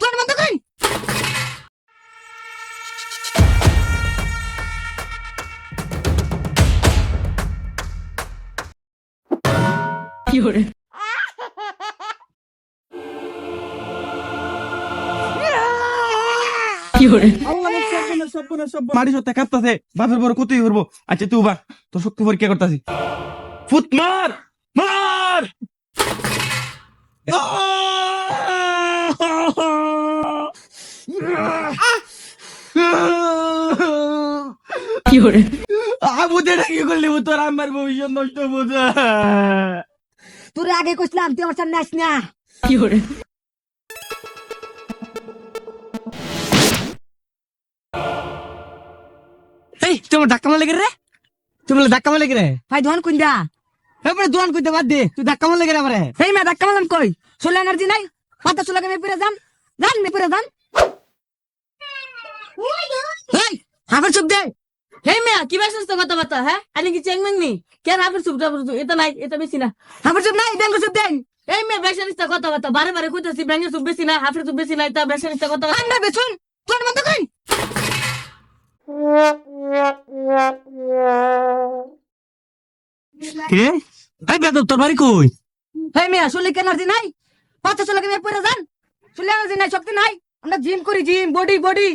তোর মতো কই মারি সত্যি কাঁপতাছে বাপের বড় কতই করব। আচ্ছা তুই বা তোর শক্তি পরীক্ষা করতাছি। ফুট মার মার আবু দেটা কি করলি তোর আমার ভবিষ্যৎ নষ্ট বোঝা। তোর আগে কইছিলাম তুই আমার সামনে আস না। এই তোমার ধাক্কা মারলে রে? তুমি ধাক্কা মারলে রে ভাই ধন কোন দা এবারে দোয়ান কইতে বাদ দে তুই ধাক্কা মারলে রে আমারে। এই মে ধাক্কা মারলাম কই? সোলে এনার্জি নাই? মাথা চুলাকে মে পেরে যান যান মে পেরে যান। এই হাফের চুপ দে। হে মিয়া কি বাইছিস তো কথাবার্তা হ্যাঁ? আনি কি চেং মেংনি কেন হাফের সুপ এটা নাই এটা বেশি না। হাফের চুপ নাই ব্যাঙ্গ চুপ দেন। এই মেয়ে বেসানিস কথাবার্তা বারে বারে কইতাছি ব্যাঙের সুপ বেশি না হাফের সুপ বেশি না এটা বেসানিস কথাবার্তা। আন্না বেছুন তোর মতো কই কে? এই বেদব তোর বাড়ি কই? এই মিয়া সোলে এনার্জি নাই? চুলাকে মে পেরে যান? সোলে এনার্জি নাই, শক্তি নাই? আমরা জিম করি, জিম, বডি বডি।